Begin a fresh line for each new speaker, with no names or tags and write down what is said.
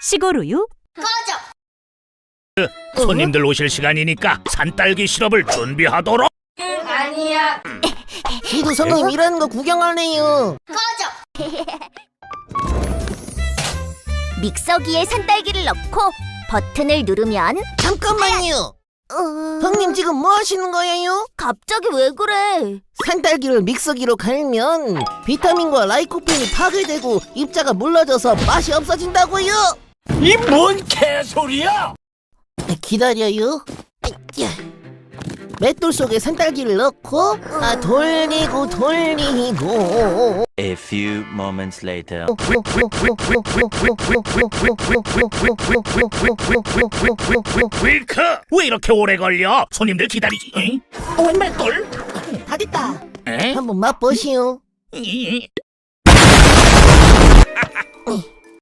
시골 우유
손님들 오실 시간이니까 산딸기 시럽을 준비하도록.
지도 성님 일하는 거 구경하네요.
믹서기에 산딸기를 넣고 버튼을 누르면
잠깐만요.
어...
형님 지금 뭐 하시는 거예요?
갑자기 왜 그래?
산딸기를 믹서기로 갈면 비타민과 라이코펜이 파괴되고 입자가 물러져서 맛이 없어진다고요?
이 뭔 개소리야?
기다려요. 야. 맷돌 속에 산딸기를 넣고 아 돌리고 돌리고
A few moments later.
윌크 왜 이렇게 오래 걸려? 손님들 기다리지. 응? 웬 맷돌?
다 됐다.
에?
한번 맛보시오.
이-